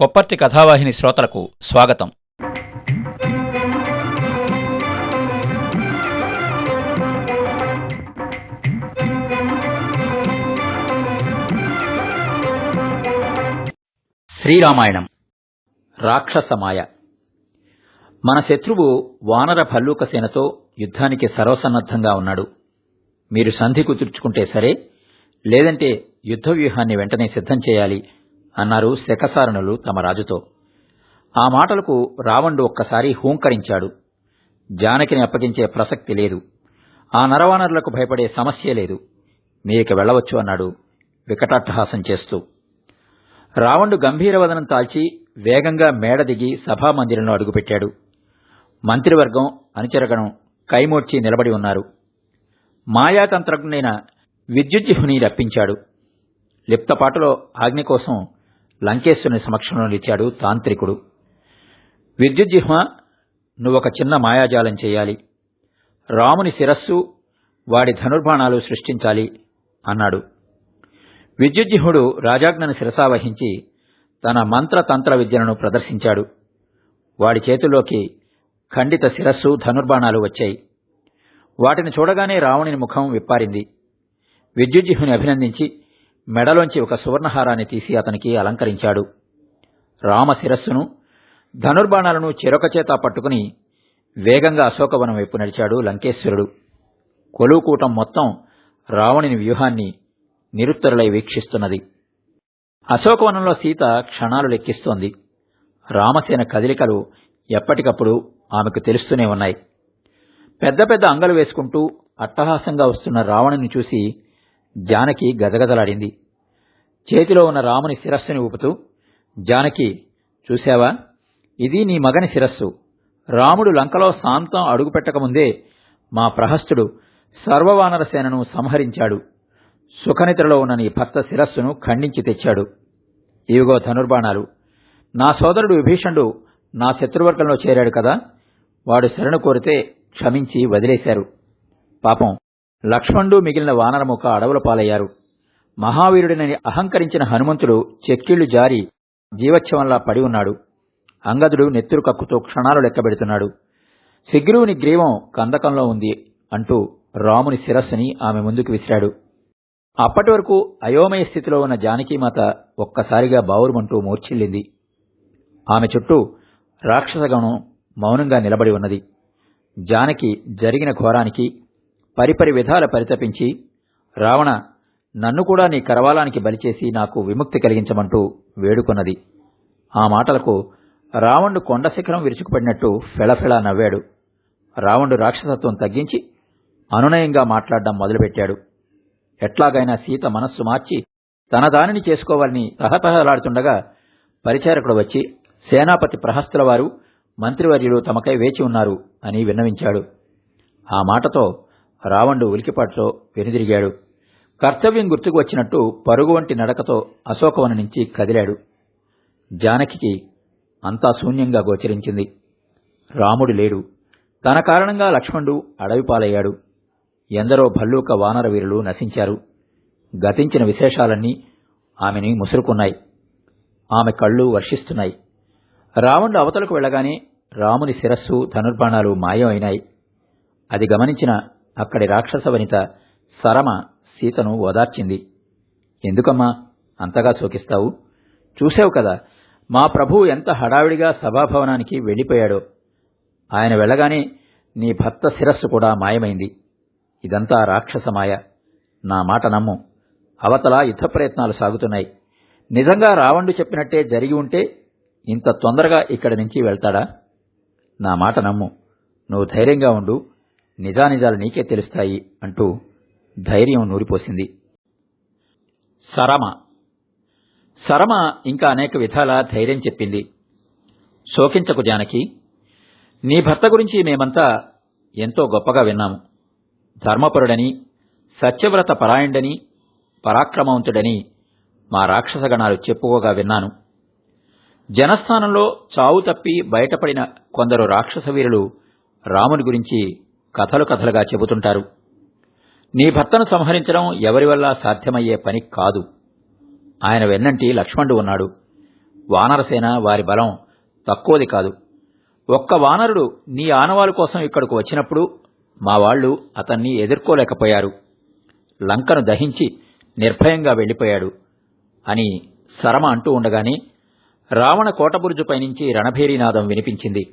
కొప్పర్తి కథావాహిని శ్రోతలకు స్వాగతం. శ్రీరామాయణం. రాక్షసమాయ. మన శత్రువు వానర భల్లూక సేనతో యుద్ధానికి సర్వసన్నద్ధంగా ఉన్నాడు. మీరు సంధి కుదుర్చుకుంటే సరే లేదంటే యుద్ధ వ్యూహాన్ని వెంటనే సిద్ధం చేయాలి. అన్నారు శకసారణులు తమ రాజుతో. ఆ మాటలకు రావణుడు ఒక్కసారి హూంకరించాడు. జానకిని అప్పగించే ప్రసక్తి లేదు. ఆ నరవానరులకు భయపడే సమస్య లేదు. మీరిక వెళ్ళవచ్చు అన్నాడు వికటాట్టహాసం చేస్తూ. రావణుడు గంభీరవదనం తాల్చి వేగంగా మేడ దిగి సభామందిరంలో అడుగుపెట్టాడు. మంత్రివర్గం అనుచరగణం కైమోడ్చి నిలబడి ఉన్నారు. మాయాతంత్రజ్ఞైన విద్యుజ్జిహుని రప్పించాడు. లిప్తపాటులో ఆజ్ఞ కోసం లంకేశ్వరుని సమక్షంలో నిలిచాడు తాంత్రికుడు. విద్యుజ్జిహ్మ నువ్వొక చిన్న మాయాజాలం చేయాలి. రాముని శిరస్సు వాడి ధనుర్బాణాలు సృష్టించాలి అన్నాడు. విద్యుజ్జిహుడు రాజాజ్ఞను శిరసావహించి తన మంత్రతంత్ర విద్యలను ప్రదర్శించాడు. వాడి చేతిలోకి ఖండిత శిరస్సు ధనుర్బాణాలు వచ్చాయి. వాటిని చూడగానే రావణుని ముఖం విప్పారింది. విద్యుజ్జిహుని అభినందించి మెడలోంచి ఒక సువర్ణహారాన్ని తీసి అతనికి అలంకరించాడు. రామ శిరస్సును ధనుర్బాణాలను చెరొకచేత పట్టుకుని వేగంగా అశోకవనం వైపు నడిచాడు లంకేశ్వరుడు. కొలువుకూటం మొత్తం రావణుని వ్యూహాన్ని నిరుత్తరులై వీక్షిస్తున్నది. అశోకవనంలో సీత క్షణాలు లెక్కిస్తోంది. రామసేన కదలికలు ఎప్పటికప్పుడు ఆమెకు తెలుస్తూనే ఉన్నాయి. పెద్ద పెద్ద అంగలు వేసుకుంటూ అట్టహాసంగా వస్తున్న రావణుని చూసి జానకి గజగజలాడింది చేతిలో ఉన్న రాముని శిరస్సుని ఊపుతూ జానకి చూశావా? ఇది నీ మగని శిరస్సు. రాముడు లంకలో శాంతం అడుగుపెట్టకముందే మా ప్రహస్తుడు సర్వవానర సేనను సంహరించాడు. సుఖనిద్రలో ఉన్న నీ భర్త శిరస్సును ఖండించి తెచ్చాడు. ఇవిగో ధనుర్బాణాలు. నా సోదరుడు విభీషణుడు నా శత్రువర్గంలో చేరాడు కదా? వాడు శరణు కోరితే క్షమించి వదిలేశారు. పాపం. లక్ష్మణుడు మిగిలిన వానరముఖ అడవుల పాలయ్యారు. మహావీరుడినని అహంకరించిన హనుమంతుడు చెక్కిళ్ళు జారి జీవచ్ఛవంలా పడి ఉన్నాడు. అంగదుడు నెత్తురు కక్కుతూ క్షణాలు లెక్కబెడుతున్నాడు. శిగ్రువుని గ్రీవం కందకంలో ఉంది అంటూ రాముని శిరస్సుని ఆమె ముందుకు విసిరాడు. అప్పటి వరకు అయోమయ స్థితిలో ఉన్న జానకీమాత ఒక్కసారిగా బావురుమంటూ మూర్ఛిల్లింది. ఆమె చుట్టూ రాక్షసగణం మౌనంగా నిలబడి ఉన్నది. జానకి జరిగిన ఘోరానికి పరిపరి విధాల పరితపించి రావణ నన్ను కూడా నీ కరవాలానికి బలిచేసి నాకు విముక్తి కలిగించమంటూ వేడుకొన్నది. ఆ మాటలకు రావణుడు కొండ శిఖరం విరుచుకుపడినట్టు ఫెళఫెళ నవ్వాడు. రావణుడు రాక్షసత్వం తగ్గించి అనునయంగా మాట్లాడడం మొదలుపెట్టాడు. ఎట్లాగైనా సీత మనస్సు మార్చి తన దానిని చేసుకోవాలని తహతహలాడుతుండగా పరిచారకుడు వచ్చి సేనాపతి ప్రహస్తుల వారు మంత్రివర్యులు తమకై వేచి ఉన్నారు అని విన్నవించాడు. ఆ మాటతో రావణుడు ఉలికిపాటుతో వెనుదిరిగాడు. కర్తవ్యం గుర్తుకు వచ్చినట్టు పరుగు వంటి నడకతో అశోకవన నుంచి కదిలాడు. జానకికి అంతా శూన్యంగా గోచరించింది. రాముడు లేడు. తన కారణంగా లక్ష్మణుడు అడవి పాలయ్యాడు. ఎందరో భల్లూక వానర వీరులు నశించారు. గతించిన విశేషాలన్నీ ఆమెని ముసురుకున్నాయి. ఆమె కళ్ళు వర్షిస్తున్నాయి. రావణుడు అవతలకు వెళ్ళగానే రాముని శిరస్సు ధనుర్బాణాలు మాయమైనాయి. అది గమనించిన అక్కడి రాక్షస వనిత సరమ సీతను ఓదార్చింది. ఎందుకమ్మా? అంతగా శోకిస్తావు? చూసావు కదా మా ప్రభువు ఎంత హడావిడిగా సభాభవనానికి వెళ్ళిపోయాడో. ఆయన వెళ్ళగానే నీ భర్త శిరస్సు కూడా మాయమైంది. ఇదంతా రాక్షసమాయ నా మాట నమ్ము. అవతల యుద్ధ ప్రయత్నాలు సాగుతున్నాయి. నిజంగా రావణుడు చెప్పినట్టే జరిగి ఉంటే ఇంత తొందరగా ఇక్కడి నుంచి వెళ్తాడా? నా మాట నమ్ము. నువ్వు ధైర్యంగా ఉండు. నిజానిజాలు నీకే తెలుస్తాయి అంటూ ధైర్యం నూరిపోసింది. సరమ. సరమ ఇంకా అనేక విధాల ధైర్యం చెప్పింది. శోకించకు జానకి నీ భర్త గురించి మేమంతా ఎంతో గొప్పగా విన్నాము. ధర్మపరుడని సత్యవ్రత పరాయణుడని పరాక్రమవంతుడని మా రాక్షసగణాలు చెప్పుకోగా విన్నాను. జనస్థానంలో చావు తప్పి బయటపడిన కొందరు రాక్షస వీరులు రాముని గురించి కథలు కథలుగా చెబుతుంటారు. నీ భర్తను సంహరించడం ఎవరి వల్ల సాధ్యమయ్యే పని కాదు. ఆయన వెన్నంటి లక్ష్మణుడు ఉన్నాడు. వానరసేన వారి బలం తక్కువది కాదు. ఒక్క వానరుడు నీ ఆనవాలు కోసం ఇక్కడకు వచ్చినప్పుడు మా వాళ్ళు అతన్ని ఎదుర్కోలేకపోయారు. లంకను దహించి నిర్భయంగా వెళ్ళిపోయాడు అని శరమ అంటూ ఉండగానే రావణ కోటబురుజుపై నుంచి రణభేరీనాదం వినిపించింది.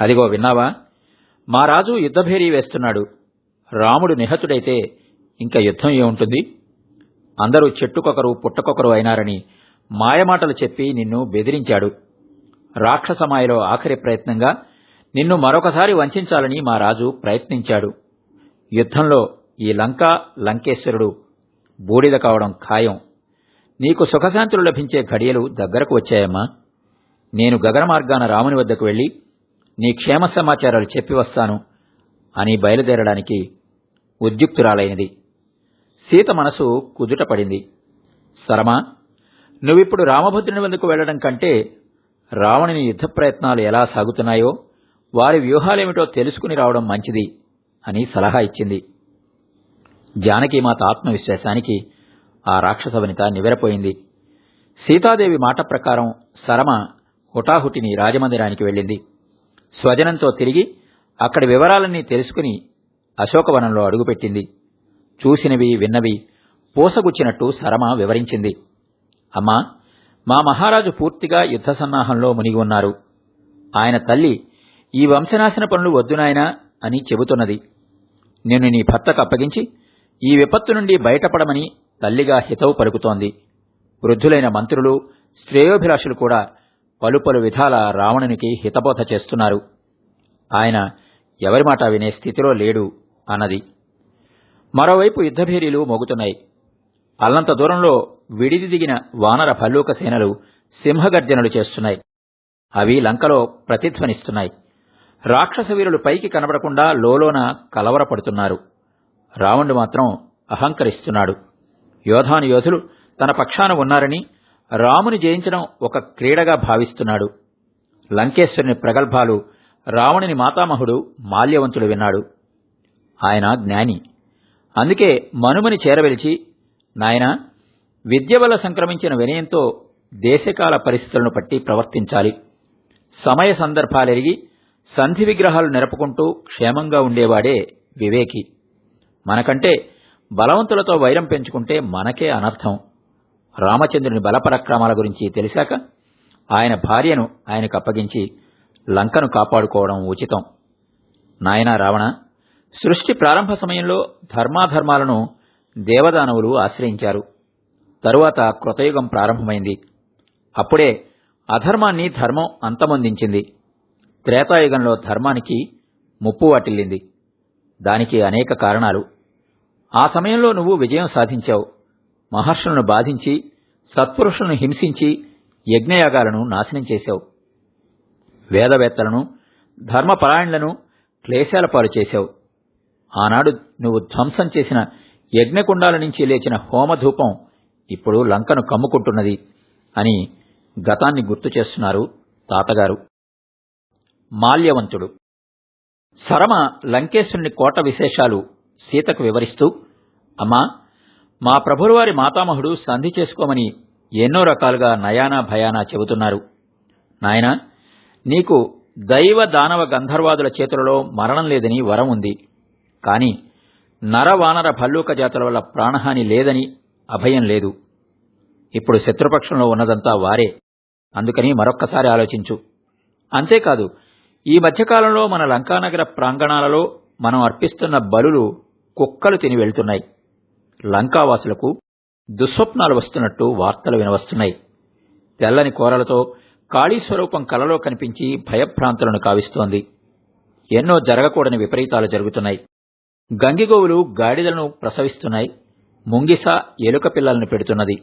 అదిగో విన్నావా? మా రాజు యుద్ధభేరీ వేస్తున్నాడు. రాముడు నిహతుడైతే ఇంకా యుద్ధం ఏముంటుంది? అందరూ చెట్టుకొకరు పుట్టకొకరు అయినారని మాయమాటలు చెప్పి నిన్ను బెదిరించాడు. రాక్షసమాయలో ఆఖరి ప్రయత్నంగా నిన్ను మరొకసారి వంచాలని మా రాజు ప్రయత్నించాడు. యుద్ధంలో ఈ లంక లంకేశ్వరుడు బూడిద కావడం ఖాయం. నీకు సుఖశాంతులు లభించే ఘడియలు దగ్గరకు వచ్చాయమ్మా. నేను గగన మార్గాన రాముని వద్దకు వెళ్ళి నీ క్షేమ సమాచారాలు చెప్పి వస్తాను. అని బయలుదేరడానికి ఉద్యుక్తురాలైనది. సీత మనసు కుదుట పడింది. సరమా నువ్విప్పుడు రామభద్రుని వద్దకు వెళ్ళడం కంటే రావణుని యుద్ధ ప్రయత్నాలు ఎలా సాగుతున్నాయో వారి వ్యూహాలేమిటో తెలుసుకుని రావడం మంచిది అని సలహా ఇచ్చింది. జానకీమాత ఆత్మవిశ్వాసానికి ఆ రాక్షస వనిత నివెరపోయింది సీతాదేవి మాట ప్రకారం సరమ హుటాహుటిని రాజమందిరానికి వెళ్ళింది. స్వజనంతో తిరిగి అక్కడి వివరాలన్నీ తెలుసుకుని అశోకవనంలో అడుగుపెట్టింది. చూసినవి విన్నవి పూసగుచ్చినట్టు సరమ వివరించింది. అమ్మా మా మహారాజు పూర్తిగా యుద్ధ సన్నాహంలో మునిగి ఉన్నారు. ఆయన తల్లి ఈ వంశనాశన పనులు వద్దునాయనా అని చెబుతున్నది. నిన్ను నీ భర్తకు అప్పగించి ఈ విపత్తు నుండి బయటపడమని తల్లిగా హితవు పలుకుతోంది. వృద్ధులైన మంత్రులు శ్రేయోభిలాషులు కూడా పలు పలు విధాల రావణునికి హితబోధ చేస్తున్నారు. ఆయన ఎవరి మాట వినే స్థితిలో లేడు అన్నది. మరోవైపు యుద్ధభేరీలు మోగుతున్నాయి. అల్లంత దూరంలో విడిది దిగిన వానర భల్లూక సేనలు సింహగర్జనలు చేస్తున్నాయి. అవి లంకలో ప్రతిధ్వనిస్తున్నాయి. రాక్షస వీరులు పైకి కనబడకుండా లోలోన కలవరపడుతున్నారు. రావణుడు మాత్రం అహంకరిస్తున్నాడు. యోధాను యోధులు తన పక్షాన ఉన్నారని రాముని జయించడం ఒక క్రీడగా భావిస్తున్నాడు. లంకేశ్వరుని ప్రగల్భాలు రావణుని మాతామహుడు మాల్యవంతుడు విన్నాడు. ఆయన జ్ఞాని. అందుకే మనుమని చేరవెలిచి నాయన విద్య వల్ల సంక్రమించిన వినయంతో దేశకాల పరిస్థితులను పట్టి ప్రవర్తించాలి. సమయ సందర్భాలెరిగి సంధి విగ్రహాలు నెరపుకుంటూ క్షేమంగా ఉండేవాడే వివేకి. మనకంటే బలవంతులతో వైరం పెంచుకుంటే మనకే అనర్థం. రామచంద్రుని బలపరాక్రమాల గురించి తెలిసాక ఆయన భార్యను ఆయనకు అప్పగించి లంకను కాపాడుకోవడం ఉచితం. నాయనా రావణ సృష్టి ప్రారంభ సమయంలో ధర్మాధర్మాలను దేవదానవులు ఆశ్రయించారు. తరువాత కృతయుగం ప్రారంభమైంది. అప్పుడే అధర్మాన్ని ధర్మం అంతమొందించింది. త్రేతాయుగంలో ధర్మానికి ముప్పు వాటిల్లింది. దానికి అనేక కారణాలు. ఆ సమయంలో నువ్వు విజయం సాధించావు. మహర్షులను బాధించి సత్పురుషులను హింసించి యజ్ఞయాగాలను నాశనం చేశావు. వేదవేత్తలను ధర్మపరాయణులను క్లేశాల పాలు చేశావు. ఆనాడు నువ్వు ధ్వంసం చేసిన యజ్ఞకుండాల నుంచి లేచిన హోమధూపం ఇప్పుడు లంకను కమ్ముకుంటున్నది అని గతాన్ని గుర్తు చేస్తున్నారు తాతగారు. మాల్యవంతుడు. శరమ లంకేశుని కోట విశేషాలు సీతకు వివరిస్తూ అమ్మా మా ప్రభులవారి మాతామహుడు సంధి చేసుకోమని ఎన్నో రకాలుగా నయానా భయానా చెబుతున్నారు. నాయనా నీకు దైవ దానవ గంధర్వాదుల చేతులలో మరణం లేదని వరం ఉంది. కాని నరవానర భల్లూక జాతుల వల్ల ప్రాణహాని లేదని అభయం లేదు. ఇప్పుడు శత్రుపక్షంలో ఉన్నదంతా వారే. అందుకని మరొక్కసారి ఆలోచించు. అంతేకాదు ఈ మధ్యకాలంలో మన లంకానగర ప్రాంగణాలలో మనం అర్పిస్తున్న బలులు కుక్కలు తిని వెళ్తున్నాయి. లంకావాసులకు దుస్వప్నాలు వస్తున్నట్టు వార్తలు వినవస్తున్నాయి. తెల్లని కూరలతో కాళీస్వరూపం కలలో కనిపించి భయభ్రాంతులను కావిస్తోంది. ఎన్నో జరగకూడని విపరీతాలు జరుగుతున్నాయి. గంగిగోవులు గాడిదలను ప్రసవిస్తున్నాయి. ముంగిస ఎలుక పిల్లలను పెడుతున్నది.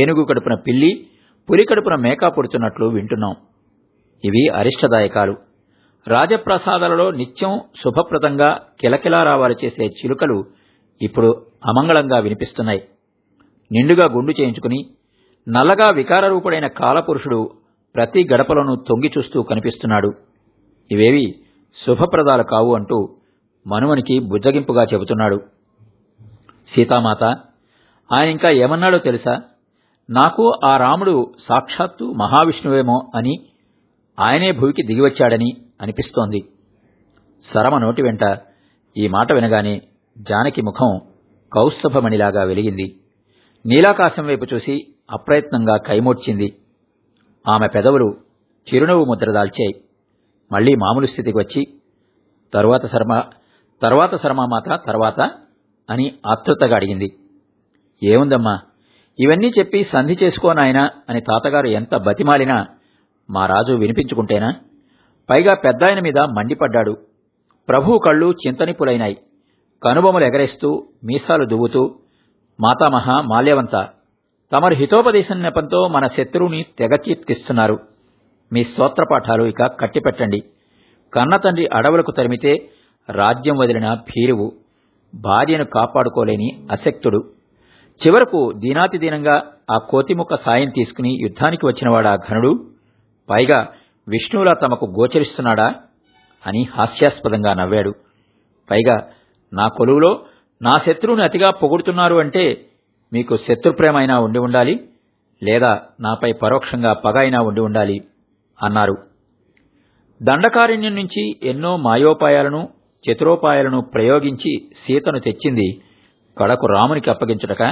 ఏనుగు కడుపున పిల్లి పులి కడుపున మేకా పుడుతున్నట్లు వింటున్నాం. ఇవి అరిష్టదాయకాలు. రాజప్రసాదాలలో నిత్యం శుభప్రదంగా కిలకిలారావాలు చేసే చిలుకలు ఇప్పుడు అమంగళంగా వినిపిస్తున్నాయి. నిండుగా గుండు చేయించుకుని నల్లగా వికారరూపుడైన కాలపురుషుడు ప్రతి గడపలను తొంగి చూస్తూ కనిపిస్తున్నాడు. ఇవేవి శుభప్రదాలు కావు అంటూ మనుమనికి బుజ్జగింపుగా చెబుతున్నాడు. సీతామాత ఆయన ఇంకా ఏమన్నాడో తెలుసా? నాకు ఆ రాముడు సాక్షాత్తు మహావిష్ణువేమో అని ఆయనే భూమికి దిగివచ్చాడని అనిపిస్తోంది. సరమ నోటి వెంట ఈ మాట వినగానే జానకి ముఖం కౌస్తభమణిలాగా వెలిగింది. నీలాకాశం వైపు చూసి అప్రయత్నంగా కైమోడ్చింది. ఆమె పెదవులు చిరునవ్వు ముద్ర దాల్చాయి. మళ్ళీ మామూలు స్థితికి వచ్చి తరువాత శర్మ తర్వాత శర్మ మాత తర్వాత అని ఆతృతగా అడిగింది. ఏముందమ్మా ఇవన్నీ చెప్పి సంధి చేసుకోనాయనా అని తాతగారు ఎంత బతిమాలినా మా రాజు వినిపించుకుంటేనా? పైగా పెద్దాయన మీద మండిపడ్డాడు. ప్రభువు కళ్ళు చింతనిప్పులైనాయి. కనుబొమలు ఎగరేస్తూ మీసాలు దువ్వుతూ మాతామహ మాల్యవంత తమరు హితోపదేశం నెపంతో మన శత్రువుని తెగకీర్తిస్తున్నారు మీ స్తోత్రపాఠాలు ఇక కట్టిపెట్టండి. కన్నతండ్రి అడవులకు తరిమితే రాజ్యం వదిలిన భీరువు భార్యను కాపాడుకోలేని అశక్తుడు. చివరకు దీనాతిదీనంగా ఆ కోతిముక్క సాయం తీసుకుని యుద్ధానికి వచ్చినవాడా ఘనుడు? పైగా విష్ణువులా తమకు గోచరిస్తున్నాడా? అని హాస్యాస్పదంగా నవ్వాడు. పైగా నా కొలువులో నా శత్రువుని అతిగా పొగుడుతున్నారు అంటే మీకు శత్రుప్రేమైనా ఉండి ఉండాలి లేదా నాపై పరోక్షంగా పగ అయినా ఉండి ఉండాలి అన్నారు. దండకారణ్యం నుంచి ఎన్నో మాయోపాయాలను చతురోపాయాలను ప్రయోగించి సీతను తెచ్చింది కడకు రామునికి అప్పగించుటక.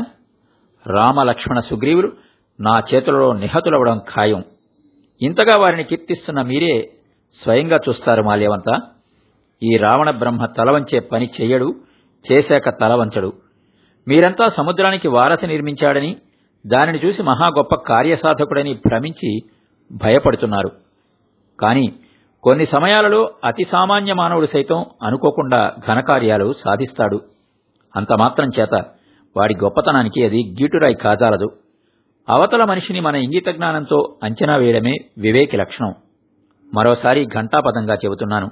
రామ లక్ష్మణ సుగ్రీవులు నా చేతులలో నిహతులవడం ఖాయం. ఇంతగా వారిని కీర్తిస్తున్న మీరే స్వయంగా చూస్తారు మాల్యవంత ఈ రావణ బ్రహ్మ తలవంచే పని చెయ్యడు చేశాక తలవంచడు. మీరంతా సముద్రానికి వారసి నిర్మించాడని దానిని చూసి మహా గొప్ప కార్యసాధకుడని భ్రమించి భయపడుతున్నారు. కాని కొన్ని సమయాలలో అతి సామాన్య మానవుడు సైతం అనుకోకుండా ఘనకార్యాలు సాధిస్తాడు. అంత మాత్రం చేత వాడి గొప్పతనానికి అది గీటురాయి కాజాలదు. అవతల మనిషిని మన ఇంగిత జ్ఞానంతో అంచనా వేయడమే వివేకి లక్షణం. మరోసారి ఘంటాపదంగా చెబుతున్నాను.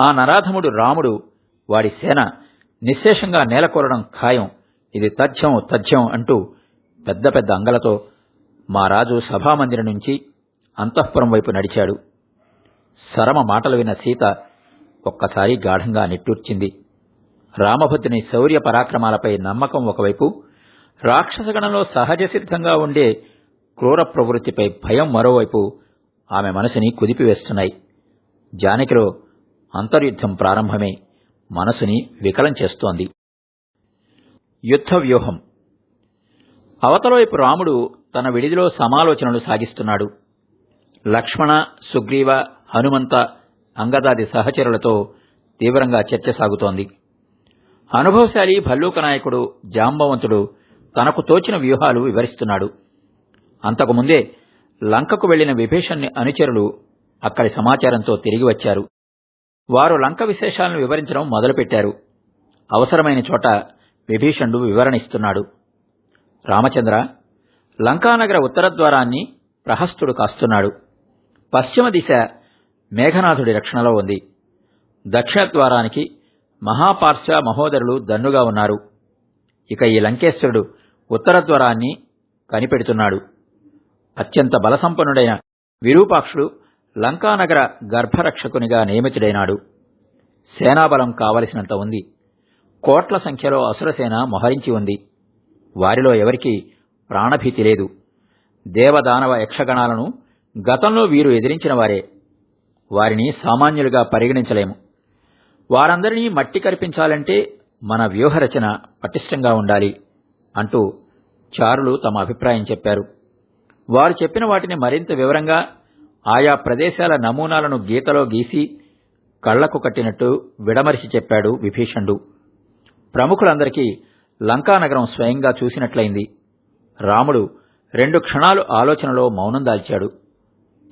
ఆ నరాధముడు రాముడు వాడి సేన నిశ్శేషంగా నేలకొరడం ఖాయం. ఇది తథ్యం తథ్యం అంటూ పెద్ద పెద్ద అంగలతో మా రాజు సభామందిరం నుంచి అంతఃపురం వైపు నడిచాడు. సరమ మాటలు విన్న సీత ఒక్కసారి గాఢంగా నిట్టూర్చింది. రామభద్రుని శౌర్య పరాక్రమాలపై నమ్మకం ఒకవైపు రాక్షసగణంలో సహజ సిద్ధంగా ఉండే క్రూర ప్రవృత్తిపై భయం మరోవైపు ఆమె మనసుని కుదిపివేస్తున్నాయి. జానకిలో అంతర్యుద్ధం ప్రారంభమై మనసుని వికలం చేస్తోంది. యుద్ధ వ్యూహం అవతలవైపు రాముడు తన విడిదిలో సమాలోచనలు సాగిస్తున్నాడు. లక్ష్మణ సుగ్రీవ హనుమంత అంగదాది సహచరులతో తీవ్రంగా చర్చ సాగుతోంది. అనుభవశాలి భల్లూక నాయకుడు జాంబవంతుడు తనకు తోచిన వ్యూహాలు వివరిస్తున్నాడు. అంతకుముందే లంకకు వెళ్ళిన విభీషణ్ణి అనుచరులు అక్కడి సమాచారంతో తిరిగి వచ్చారు. వారు లంక విశేషాలను వివరించడం మొదలుపెట్టారు. అవసరమైన చోట విభీషణుడు వివరణిస్తున్నాడు. రామచంద్ర లంకానగర ఉత్తర ద్వారాన్ని ప్రహస్తుడు కాస్తున్నాడు. పశ్చిమ దిశ మేఘనాథుడి రక్షణలో ఉంది. దక్షిణ ద్వారానికి మహాపార్శ్వ మహోదరులు దన్నుగా ఉన్నారు. ఇక ఈ లంకేశ్వరుడు ఉత్తర ద్వారాన్ని కనిపెడుతున్నాడు. అత్యంత బలసంపన్నుడైన విరూపాక్షుడు లంకానగర గర్భరక్షకునిగా నియమితుడైనాడు. సేనాబలం కావలసినంత ఉంది. కోట్ల సంఖ్యలో అసురసేన మొహరించి ఉంది. వారిలో ఎవరికి ప్రాణభీతి లేదు. దేవదానవ యక్షగణాలను గతంలో వీరు ఎదిరించిన వారే. వారిని సామాన్యులుగా పరిగణించలేము. వారందరినీ మట్టి కరిపించాలంటే మన వ్యూహరచన పటిష్టంగా ఉండాలి అంటూ చారులు తమ అభిప్రాయం చెప్పారు. వారు చెప్పిన వాటిని మరింత వివరంగా ఆయా ప్రదేశాల నమూనాలను గీతలో గీసి కళ్ళకు కట్టినట్టు విడమరిచి చెప్పాడు విభీషణుడు. ప్రముఖులందరికీ లంకానగరం స్వయంగా చూసినట్లయింది. రాముడు రెండు క్షణాలు ఆలోచనలో మౌనం దాల్చాడు.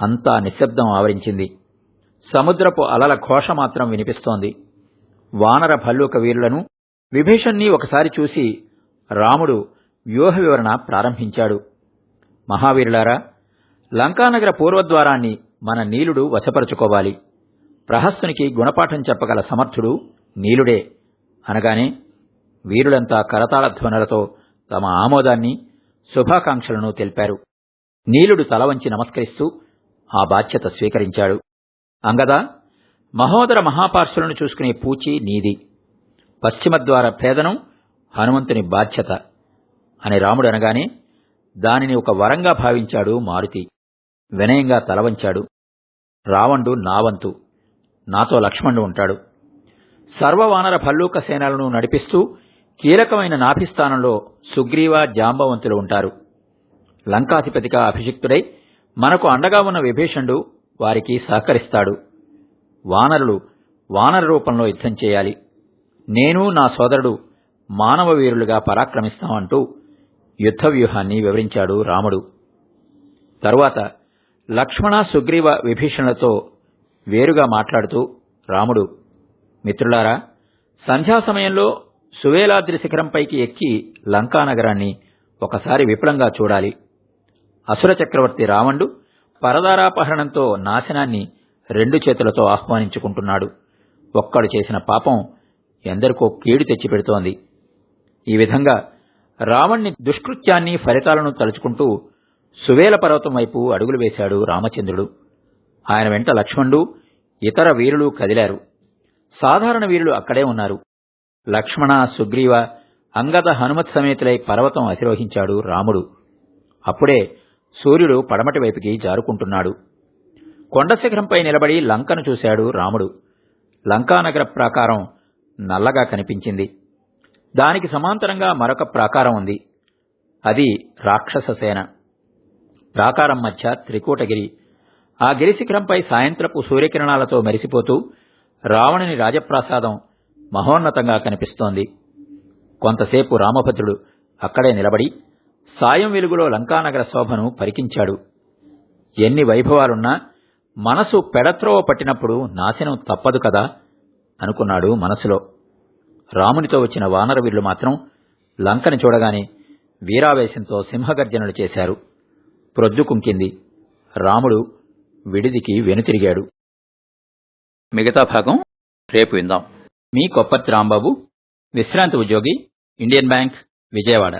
అంతా నిశ్శబ్దం ఆవరించింది. సముద్రపు అలల ఘోష మాత్రం వినిపిస్తోంది. వానర భల్లూక వీరులను విభీషణ్ణి ఒకసారి చూసి రాముడు వ్యూహ వివరణ ప్రారంభించాడు. మహావీరులారా లంకానగర పూర్వద్వారాన్ని మన నీలుడు వశపరుచుకోవాలి. ప్రహస్తునికి గుణపాఠం చెప్పగల సమర్థుడు నీలుడే అనగానే వీరులంతా కరతాళ ధ్వనులతో తమ ఆమోదాన్ని శుభాకాంక్షలను తెలిపారు. నీలుడు తల వంచి నమస్కరిస్తూ ఆ బాధ్యత స్వీకరించాడు. అంగదా మహోదర మహాపార్శులను చూసుకునే పూచి నీది. పశ్చిమద్వార భేదనం హనుమంతుని బాధ్యత. అని రాముడు అనగానే దానిని ఒక వరంగా భావించాడు మారుతి. వినయంగా తలవంచాడు రావణుడు నావంతు నాతో లక్ష్మణుడు ఉంటాడు. సర్వవానర భల్లూక సేనలను నడిపిస్తూ కీలకమైన నాభిస్థానంలో సుగ్రీవ జాంబవంతులు ఉంటారు. లంకాధిపతిగా అభిషిక్తుడై మనకు అండగా ఉన్న విభీషణుడు వారికి సహకరిస్తాడు. వానరులు వానర రూపంలో యుద్ధం చేయాలి. నేను నా సోదరుడు మానవ వీరులుగా పరాక్రమిస్తామంటూ యుద్ధ వ్యూహాన్ని వివరించాడు రాముడు. తరువాత లక్ష్మణ సుగ్రీవ విభీషణులతో వేరుగా మాట్లాడుతూ రాముడు మిత్రులారా సంధ్యా సమయంలో సువేలాద్రి శిఖరంపైకి ఎక్కి లంకానగరాన్ని ఒకసారి విపులంగా చూడాలి. అసుర చక్రవర్తి రావణుడు పరదారాపహరణంతో నాశనాన్ని రెండు చేతులతో ఆహ్వానించుకుంటున్నాడు. ఒక్కడు చేసిన పాపం ఎందరికో కీడు తెచ్చిపెడుతోంది. ఈ విధంగా రావణ్ణి దుష్కృత్యాన్ని ఫలితాలను తలుచుకుంటూ సువేల పర్వతం వైపు అడుగులు వేశాడు రామచంద్రుడు. ఆయన వెంట లక్ష్మణుడు ఇతర వీరులు కదిలారు. సాధారణ వీరులు అక్కడే ఉన్నారు. లక్ష్మణ సుగ్రీవ అంగద హనుమత్ సమేతులై పర్వతం అధిరోహించాడు రాముడు. అప్పుడే సూర్యుడు పడమటి వైపుకి జారుకుంటున్నాడు. కొండశిఖరంపై నిలబడి లంకను చూశాడు రాముడు. లంకానగర ప్రాకారం నల్లగా కనిపించింది. దానికి సమాంతరంగా మరొక ప్రాకారం ఉంది. అది రాక్షస సేన. ప్రాకారం మధ్య త్రికూటగిరి. ఆ గిరిశిఖరంపై సాయంత్రపు సూర్యకిరణాలతో మెరిసిపోతూ రావణుని రాజప్రాసాదం మహోన్నతంగా కనిపిస్తోంది. కొంతసేపు రామభద్రుడు అక్కడే నిలబడి సాయం వెలుగులో లంకానగర శోభను పరికించాడు. ఎన్ని వైభవాలున్నా మనసు పెడత్రోవ పట్టినప్పుడు నాశనం తప్పదు కదా అనుకున్నాడు మనసులో. రామునితో వచ్చిన వానరవీరులు మాత్రం లంకని చూడగానే వీరావేశంతో సింహగర్జనలు చేశారు. ప్రొద్దుకుంకింది రాముడు విడిదికి వెనుతిరిగాడు. మిగతా భాగం రేపు విందాం. మీ కొప్పర్తి రాంబాబు విశ్రాంతి ఉద్యోగి ఇండియన్ బ్యాంక్ విజయవాడ.